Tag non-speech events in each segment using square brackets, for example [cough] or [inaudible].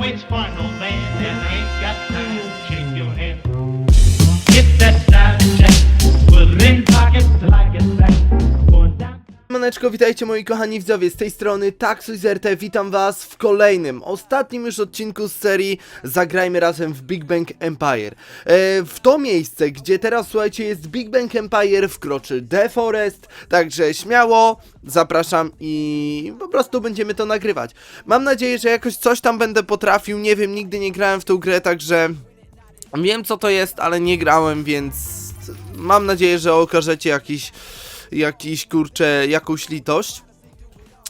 waits for no man and ain't got time to shake your hand. Down. Maneczko, witajcie moi kochani widzowie, z tej strony TaxuizRT, witam was w kolejnym, ostatnim już odcinku z serii Zagrajmy razem w Big Bang Empire. E, w to miejsce, gdzie teraz słuchajcie jest Big Bang Empire wkroczy The Forest, także śmiało zapraszam i po prostu będziemy to nagrywać. Mam nadzieję, że jakoś coś tam będę potrafił, nie wiem, nigdy nie grałem w tą grę, także wiem co to jest, ale nie grałem, więc mam nadzieję, że okażecie jakiś jakiś kurczę, jakąś litość.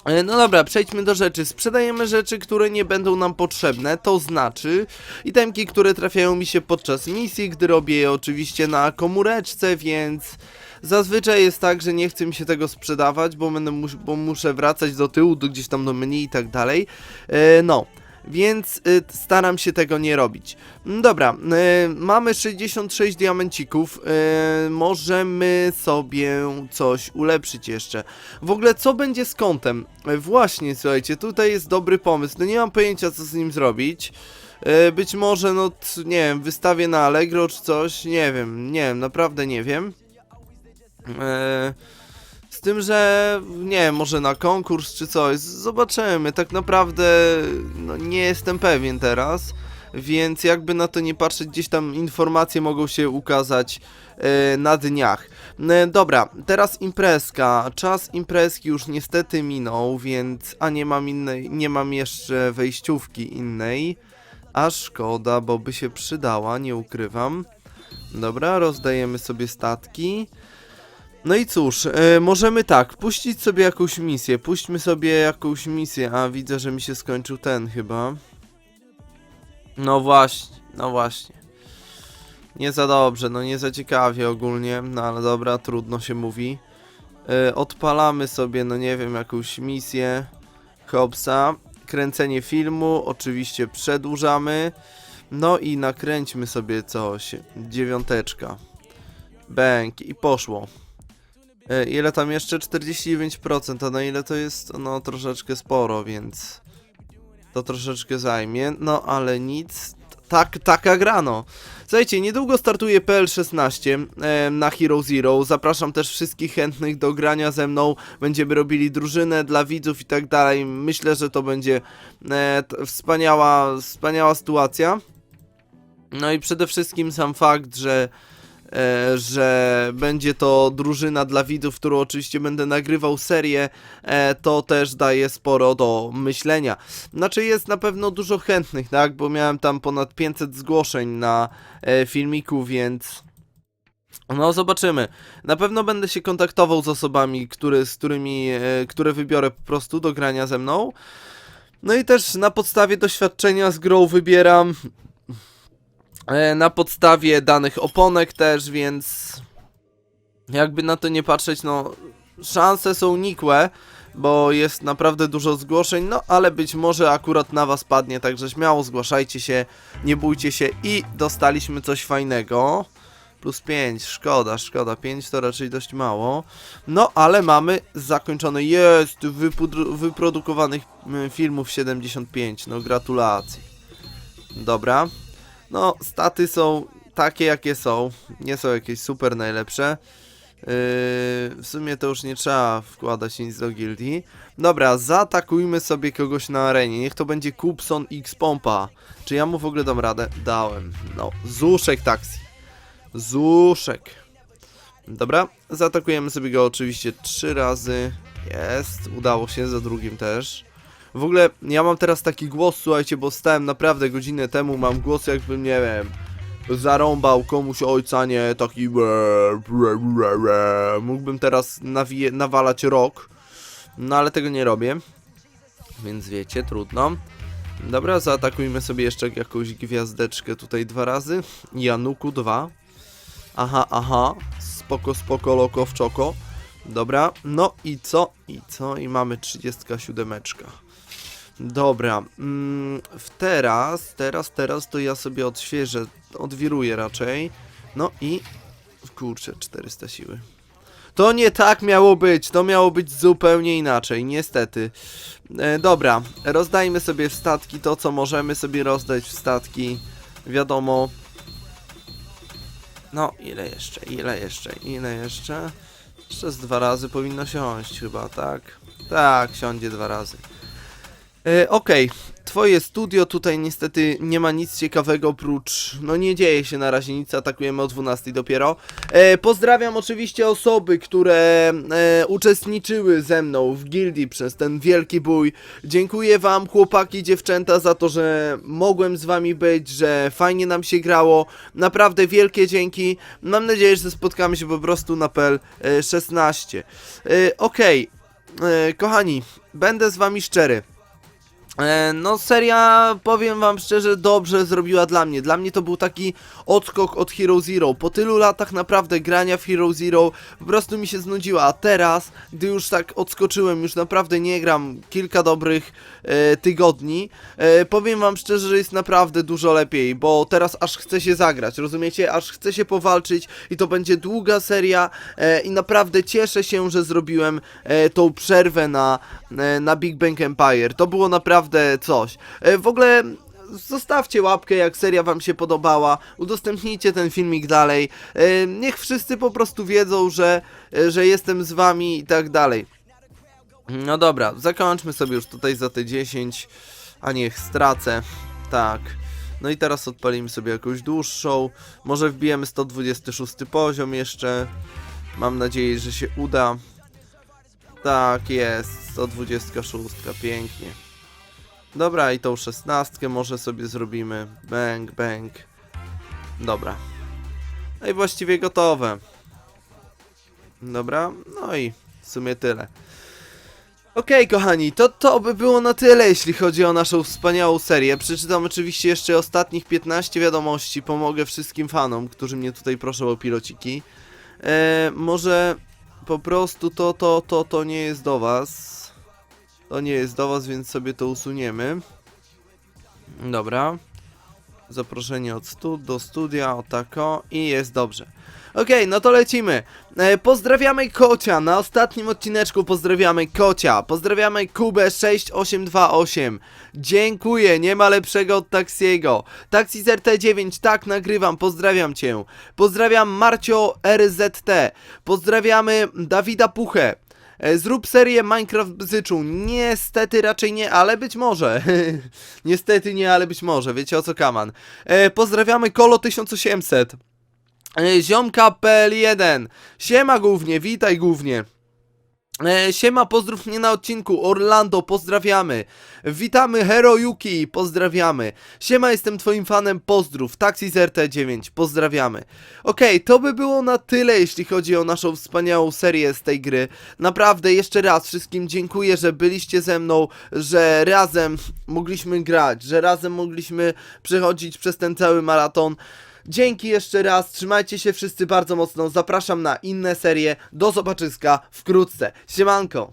E, No dobra, przejdźmy do rzeczy. Sprzedajemy rzeczy, które nie będą nam potrzebne, to znaczy itemki, które trafiają mi się podczas misji, gdy robię je oczywiście na komóreczce, więc zazwyczaj jest tak, że nie chce mi się tego sprzedawać, bo, będę mus bo muszę wracać do tyłu, do gdzieś tam do menu i tak dalej. E, no. Więc y, staram się tego nie robić. Mm, Dobra, y, mamy 66 diamencików. Y, możemy sobie coś ulepszyć jeszcze. W ogóle, co będzie z kątem? Y, właśnie, słuchajcie, tutaj jest dobry pomysł. No nie mam pojęcia, co z nim zrobić. Y, być może, no, nie wiem, wystawię na Allegro czy coś. Nie wiem, nie wiem, naprawdę nie wiem. Y, z tym, że nie wiem, może na konkurs czy coś, zobaczymy. Tak naprawdę no, nie jestem pewien teraz, więc jakby na to nie patrzeć, gdzieś tam informacje mogą się ukazać e, na dniach. E, dobra, teraz imprezka. Czas imprezki już niestety minął, więc a nie mam innej, nie mam jeszcze wejściówki innej. A szkoda, bo by się przydała, nie ukrywam. Dobra, rozdajemy sobie statki. No i cóż, e, możemy tak, puścić sobie jakąś misję, puśćmy sobie jakąś misję, a widzę, że mi się skończył ten chyba. No właśnie, no właśnie. Nie za dobrze, no nie za ciekawie ogólnie, no ale dobra, trudno się mówi. E, odpalamy sobie, no nie wiem, jakąś misję Hobbsa. Kręcenie filmu, oczywiście przedłużamy. No i nakręćmy sobie coś. Dziewiąteczka. Bęk i poszło. E, Ile tam jeszcze? 49%, a na ile to jest? No troszeczkę sporo, więc to troszeczkę zajmie, no ale nic, tak, taka grano. Słuchajcie, niedługo startuje PL16 e, na Hero Zero, zapraszam też wszystkich chętnych do grania ze mną, będziemy robili drużynę dla widzów i tak dalej, myślę, że to będzie e, wspaniała, wspaniała sytuacja. No i przede wszystkim sam fakt, że że będzie to drużyna dla widzów, którą oczywiście będę nagrywał serię, e, to też daje sporo do myślenia. Znaczy jest na pewno dużo chętnych, tak, bo miałem tam ponad 500 zgłoszeń na e, filmiku, więc... No, zobaczymy. Na pewno będę się kontaktował z osobami, z którymi, e, które wybiorę po prostu do grania ze mną. No i też na podstawie doświadczenia z grą wybieram e, na podstawie danych oponek też, więc jakby na to nie patrzeć, no szanse są nikłe, bo jest naprawdę dużo zgłoszeń, no ale być może akurat na was padnie, także śmiało zgłaszajcie się, nie bójcie się i dostaliśmy coś fajnego. Plus 5, szkoda, szkoda, 5 to raczej dość mało. No, ale mamy zakończone, jest, wyprodukowanych mm, filmów 75, no gratulacje. Dobra, no, staty są takie, jakie są. Nie są jakieś super najlepsze. Yy, w sumie to już nie trzeba wkładać nic do gildii. Dobra, zaatakujmy sobie kogoś na arenie. Niech to będzie Kupson X Pompa. Czy ja mu w ogóle dam radę? Dałem. No, Zuszek taksi. Zuszek. Dobra, zaatakujemy sobie go oczywiście trzy razy. Jest, udało się, za drugim też. W ogóle ja mam teraz taki głos, słuchajcie, bo stałem naprawdę godzinę temu, mam głos jakbym, nie wiem, zarąbał komuś ojca, nie, taki mógłbym teraz nawije, nawalać rok, no ale tego nie robię, więc wiecie, trudno. Dobra, zaatakujmy sobie jeszcze jakąś gwiazdeczkę tutaj dwa razy, Januku dwa. Aha, aha, spoko, spoko, loko w czoko. Dobra, no i co? I co? I mamy 37. Dobra, mm, teraz, teraz, teraz to ja sobie odświeżę, odwiruję raczej. No i, kurczę, 400 siły. To nie tak miało być, to miało być zupełnie inaczej, niestety. E, dobra, rozdajmy sobie w statki to, co możemy sobie rozdać w statki. Wiadomo. No, ile jeszcze, ile jeszcze, ile jeszcze? Jeszcze z dwa razy powinno siąść chyba, tak? Tak, siądzie dwa razy. E, Okej, twoje studio tutaj niestety nie ma nic ciekawego oprócz, no nie dzieje się na razie nic, atakujemy o 12 dopiero. E, pozdrawiam oczywiście osoby, które e, uczestniczyły ze mną w gildii przez ten wielki bój. Dziękuję wam chłopaki, dziewczęta za to, że mogłem z wami być, że fajnie nam się grało. Naprawdę wielkie dzięki. Mam nadzieję, że spotkamy się po prostu na PL e, 16. E, Okej, e, kochani, będę z wami szczery. E, No, seria, powiem wam szczerze, dobrze zrobiła dla mnie. Dla mnie to był taki odskok od Hero Zero. Po tylu latach naprawdę grania w Hero Zero po prostu mi się znudziła. A teraz, gdy już tak odskoczyłem, już naprawdę nie gram kilka dobrych e, tygodni, e, powiem wam szczerze, że jest naprawdę dużo lepiej, bo teraz aż chce się zagrać, rozumiecie? Aż chce się powalczyć i to będzie długa seria e, i naprawdę cieszę się, że zrobiłem e, tą przerwę na, e, na Big Bang Empire. To było naprawdę coś. E, w ogóle zostawcie łapkę, jak seria wam się podobała, udostępnijcie ten filmik dalej. E, niech wszyscy po prostu wiedzą, że, e, że jestem z wami i tak dalej. No dobra, zakończmy sobie już tutaj za te 10, a niech stracę. Tak. No i teraz odpalimy sobie jakąś dłuższą. Może wbijemy 126 poziom jeszcze. Mam nadzieję, że się uda. Tak jest, 126, pięknie. Dobra, i tą szesnastkę może sobie zrobimy. Bang, bang. Dobra. No i właściwie gotowe. Dobra, no i w sumie tyle. Okej, kochani, to to by było na tyle, jeśli chodzi o naszą wspaniałą serię. Przeczytam oczywiście jeszcze ostatnich 15 wiadomości. Pomogę wszystkim fanom, którzy mnie tutaj proszą o pilociki. E, może po prostu to, to, to, to nie jest do was. To nie jest do was, więc sobie to usuniemy. Dobra. Zaproszenie od stu do studia, o tako i jest dobrze. Okej, no to lecimy. E, pozdrawiamy Kocia, na ostatnim odcineczku pozdrawiamy Kocia, pozdrawiamy Kubę 6828. Dziękuję, nie ma lepszego od Taxiego. Taxi z RT9, tak nagrywam, pozdrawiam cię. Pozdrawiam Marcio RZT, pozdrawiamy Dawida Puchę. E, Zrób serię Minecraft Bzyczu. Niestety raczej nie, ale być może. [laughs] Niestety nie, ale być może. Wiecie o co kaman. E, pozdrawiamy Kolo 1800. E, Ziomka PL1. Siema głównie, witaj głównie. E, siema, pozdrów mnie na odcinku. Orlando, pozdrawiamy. Witamy Hero Yuki, pozdrawiamy. Siema, jestem twoim fanem, pozdrów. Taxi z RT9, pozdrawiamy. Okej, to by było na tyle, jeśli chodzi o naszą wspaniałą serię z tej gry. Naprawdę, jeszcze raz wszystkim dziękuję, że byliście ze mną, że razem mogliśmy grać, że razem mogliśmy przechodzić przez ten cały maraton. Dzięki jeszcze raz, trzymajcie się wszyscy bardzo mocno, zapraszam na inne serie, do zobaczyska wkrótce. Siemanko!